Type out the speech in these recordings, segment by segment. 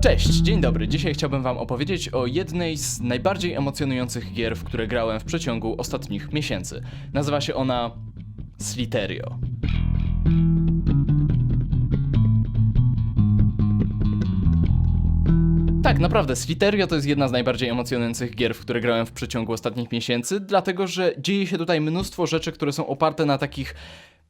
Cześć, dzień dobry. Dzisiaj chciałbym Wam opowiedzieć o jednej z najbardziej emocjonujących gier, w które grałem w przeciągu ostatnich miesięcy. Nazywa się ona Sliterio. Tak, naprawdę, Sliterio to jest jedna z najbardziej emocjonujących gier, w które grałem w przeciągu ostatnich miesięcy, dlatego że dzieje się tutaj mnóstwo rzeczy, które są oparte na takich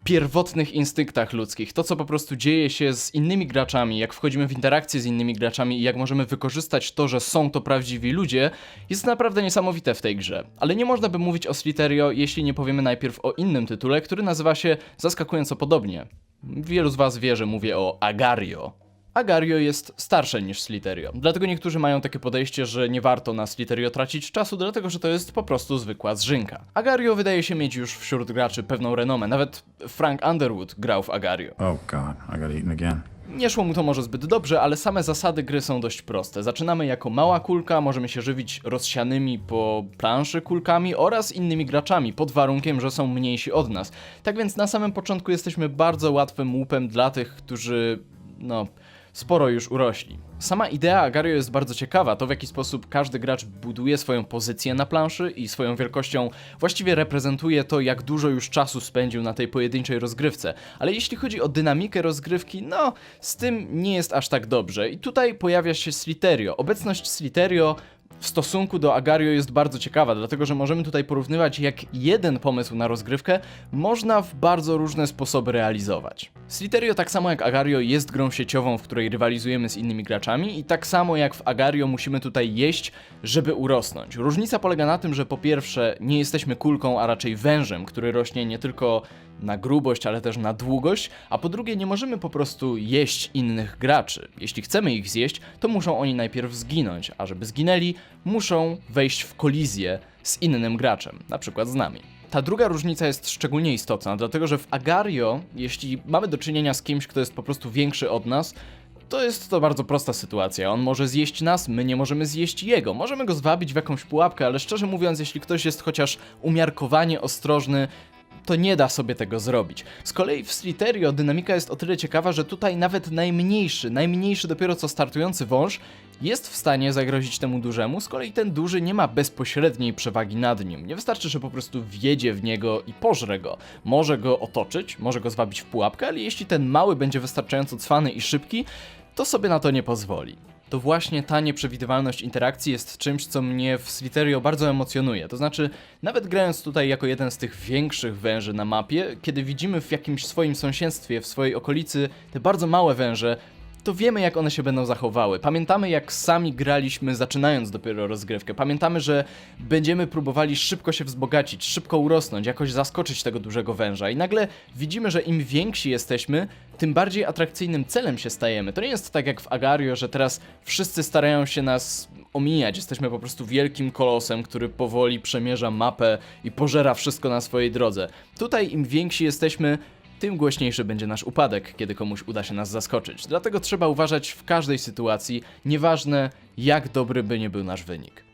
pierwotnych instynktach ludzkich. To, co po prostu dzieje się z innymi graczami, jak wchodzimy w interakcję z innymi graczami i jak możemy wykorzystać to, że są to prawdziwi ludzie, jest naprawdę niesamowite w tej grze. Ale nie można by mówić o Sliterio, jeśli nie powiemy najpierw o innym tytule, który nazywa się zaskakująco podobnie. Wielu z Was wie, że mówię o Agario. Agario jest starsze niż Sliterio, dlatego niektórzy mają takie podejście, że nie warto na Sliterio tracić czasu, dlatego że to jest po prostu zwykła zrzynka. Agario wydaje się mieć już wśród graczy pewną renomę, nawet Frank Underwood grał w Agario. Oh god, I got eaten again. Nie szło mu to może zbyt dobrze, ale same zasady gry są dość proste. Zaczynamy jako mała kulka, możemy się żywić rozsianymi po planszy kulkami oraz innymi graczami, pod warunkiem, że są mniejsi od nas. Tak więc na samym początku jesteśmy bardzo łatwym łupem dla tych, którzy, no, sporo już urośli. Sama idea Agario jest bardzo ciekawa, to w jaki sposób każdy gracz buduje swoją pozycję na planszy i swoją wielkością właściwie reprezentuje to, jak dużo już czasu spędził na tej pojedynczej rozgrywce. Ale jeśli chodzi o dynamikę rozgrywki, no, z tym nie jest aż tak dobrze. I tutaj pojawia się Sliterio. Obecność Sliterio w stosunku do Agario jest bardzo ciekawa, dlatego że możemy tutaj porównywać, jak jeden pomysł na rozgrywkę można w bardzo różne sposoby realizować. Sliterio, tak samo jak Agario, jest grą sieciową, w której rywalizujemy z innymi graczami, i tak samo jak w Agario musimy tutaj jeść, żeby urosnąć. Różnica polega na tym, że po pierwsze nie jesteśmy kulką, a raczej wężem, który rośnie nie tylko na grubość, ale też na długość, a po drugie nie możemy po prostu jeść innych graczy. Jeśli chcemy ich zjeść, to muszą oni najpierw zginąć, a żeby zginęli, muszą wejść w kolizję z innym graczem, na przykład z nami. Ta druga różnica jest szczególnie istotna, dlatego że w Agario, jeśli mamy do czynienia z kimś, kto jest po prostu większy od nas, to jest to bardzo prosta sytuacja. On może zjeść nas, my nie możemy zjeść jego. Możemy go zwabić w jakąś pułapkę, ale szczerze mówiąc, jeśli ktoś jest chociaż umiarkowanie ostrożny, to nie da sobie tego zrobić. Z kolei w Sliterio dynamika jest o tyle ciekawa, że tutaj nawet najmniejszy, najmniejszy dopiero co startujący wąż jest w stanie zagrozić temu dużemu, z kolei ten duży nie ma bezpośredniej przewagi nad nim. Nie wystarczy, że po prostu wjedzie w niego i pożre go. Może go otoczyć, może go zwabić w pułapkę, ale jeśli ten mały będzie wystarczająco cwany i szybki, to sobie na to nie pozwoli to właśnie ta nieprzewidywalność interakcji jest czymś, co mnie w Sliterio bardzo emocjonuje. To znaczy, nawet grając tutaj jako jeden z tych większych węży na mapie, kiedy widzimy w jakimś swoim sąsiedztwie, w swojej okolicy te bardzo małe węże, to wiemy, jak one się będą zachowały. Pamiętamy, jak sami graliśmy, zaczynając dopiero rozgrywkę. Pamiętamy, że będziemy próbowali szybko się wzbogacić, szybko urosnąć, jakoś zaskoczyć tego dużego węża. I nagle widzimy, że im więksi jesteśmy, tym bardziej atrakcyjnym celem się stajemy. To nie jest tak jak w Agario, że teraz wszyscy starają się nas omijać. Jesteśmy po prostu wielkim kolosem, który powoli przemierza mapę i pożera wszystko na swojej drodze. Tutaj im więksi jesteśmy, tym głośniejszy będzie nasz upadek, kiedy komuś uda się nas zaskoczyć. Dlatego trzeba uważać w każdej sytuacji, nieważne jak dobry by nie był nasz wynik.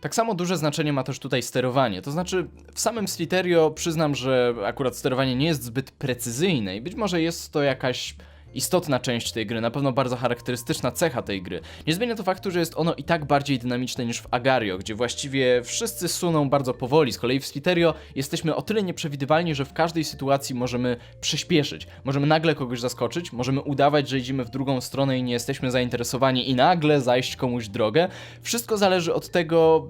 Tak samo duże znaczenie ma też tutaj sterowanie. To znaczy, w samym Sliterio przyznam, że akurat sterowanie nie jest zbyt precyzyjne i być może jest to jakaś istotna część tej gry, na pewno bardzo charakterystyczna cecha tej gry. Nie zmienia to faktu, że jest ono i tak bardziej dynamiczne niż w Agario, gdzie właściwie wszyscy suną bardzo powoli. Z kolei w Sliterio jesteśmy o tyle nieprzewidywalni, że w każdej sytuacji możemy przyspieszyć. Możemy nagle kogoś zaskoczyć, możemy udawać, że idziemy w drugą stronę i nie jesteśmy zainteresowani i nagle zajść komuś drogę. Wszystko zależy od tego,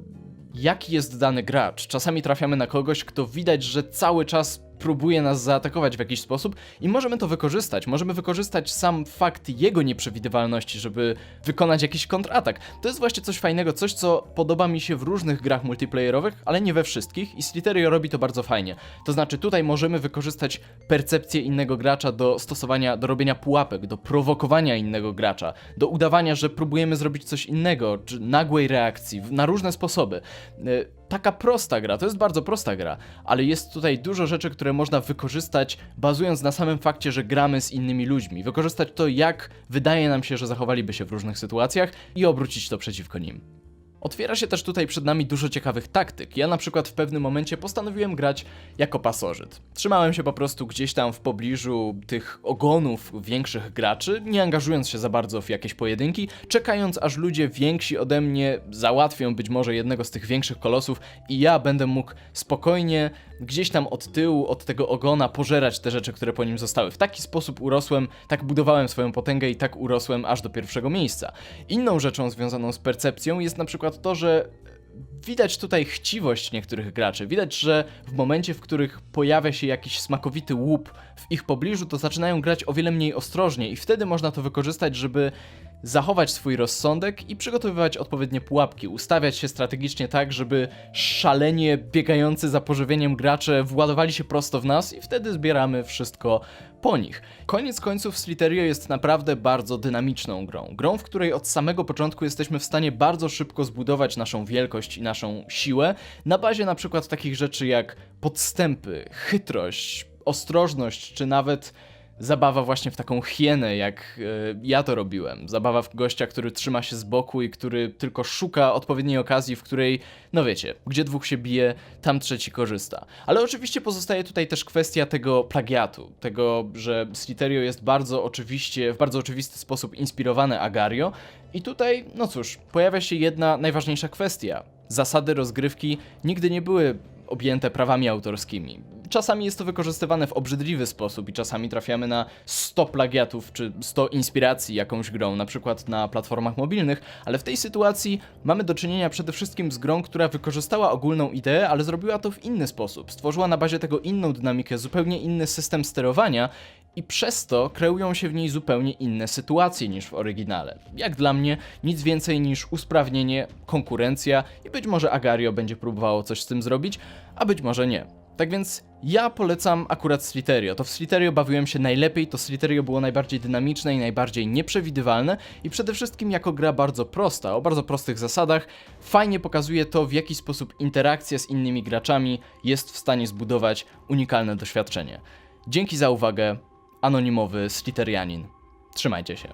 jaki jest dany gracz. Czasami trafiamy na kogoś, kto widać, że cały czas próbuje nas zaatakować w jakiś sposób i możemy to wykorzystać. Możemy wykorzystać sam fakt jego nieprzewidywalności, żeby wykonać jakiś kontratak. To jest właśnie coś fajnego, coś co podoba mi się w różnych grach multiplayerowych, ale nie we wszystkich i Sliterio robi to bardzo fajnie. To znaczy tutaj możemy wykorzystać percepcję innego gracza do stosowania, do robienia pułapek, do prowokowania innego gracza, do udawania, że próbujemy zrobić coś innego, czy nagłej reakcji, na różne sposoby. Taka prosta gra, to jest bardzo prosta gra, ale jest tutaj dużo rzeczy, które można wykorzystać, bazując na samym fakcie, że gramy z innymi ludźmi. Wykorzystać to, jak wydaje nam się, że zachowaliby się w różnych sytuacjach i obrócić to przeciwko nim. Otwiera się też tutaj przed nami dużo ciekawych taktyk. Ja na przykład w pewnym momencie postanowiłem grać jako pasożyt. Trzymałem się po prostu gdzieś tam w pobliżu tych ogonów większych graczy, nie angażując się za bardzo w jakieś pojedynki, czekając aż ludzie więksi ode mnie załatwią być może jednego z tych większych kolosów i ja będę mógł spokojnie gdzieś tam od tyłu, od tego ogona pożerać te rzeczy, które po nim zostały. W taki sposób urosłem, tak budowałem swoją potęgę i tak urosłem aż do pierwszego miejsca. Inną rzeczą związaną z percepcją jest na przykład to, że widać tutaj chciwość niektórych graczy. Widać, że w momencie, w których pojawia się jakiś smakowity łup w ich pobliżu, to zaczynają grać o wiele mniej ostrożnie i wtedy można to wykorzystać, żeby zachować swój rozsądek i przygotowywać odpowiednie pułapki, ustawiać się strategicznie tak, żeby szalenie biegający za pożywieniem gracze władowali się prosto w nas i wtedy zbieramy wszystko po nich. Koniec końców Sliterio jest naprawdę bardzo dynamiczną grą. Grą, w której od samego początku jesteśmy w stanie bardzo szybko zbudować naszą wielkość i naszą siłę na bazie na przykład takich rzeczy jak podstępy, chytrość, ostrożność, czy nawet zabawa właśnie w taką hienę, jak e, ja to robiłem. Zabawa w gościa, który trzyma się z boku i który tylko szuka odpowiedniej okazji, w której, no wiecie, gdzie dwóch się bije, tam trzeci korzysta. Ale oczywiście pozostaje tutaj też kwestia tego plagiatu, tego, że Sliterio jest bardzo oczywiście, w bardzo oczywisty sposób inspirowane Agario i tutaj, no cóż, pojawia się jedna najważniejsza kwestia. Zasady rozgrywki nigdy nie były objęte prawami autorskimi. Czasami jest to wykorzystywane w obrzydliwy sposób i czasami trafiamy na 100 plagiatów czy 100 inspiracji jakąś grą, na przykład na platformach mobilnych, ale w tej sytuacji mamy do czynienia przede wszystkim z grą, która wykorzystała ogólną ideę, ale zrobiła to w inny sposób. Stworzyła na bazie tego inną dynamikę, zupełnie inny system sterowania i przez to kreują się w niej zupełnie inne sytuacje niż w oryginale. Jak dla mnie, nic więcej niż usprawnienie, konkurencja i być może Agario będzie próbowało coś z tym zrobić, a być może nie. Tak więc ja polecam akurat Sliterio. To w Sliterio bawiłem się najlepiej, to Sliterio było najbardziej dynamiczne i najbardziej nieprzewidywalne i przede wszystkim jako gra bardzo prosta, o bardzo prostych zasadach, fajnie pokazuje to w jaki sposób interakcja z innymi graczami jest w stanie zbudować unikalne doświadczenie. Dzięki za uwagę, anonimowy Sliterianin. Trzymajcie się.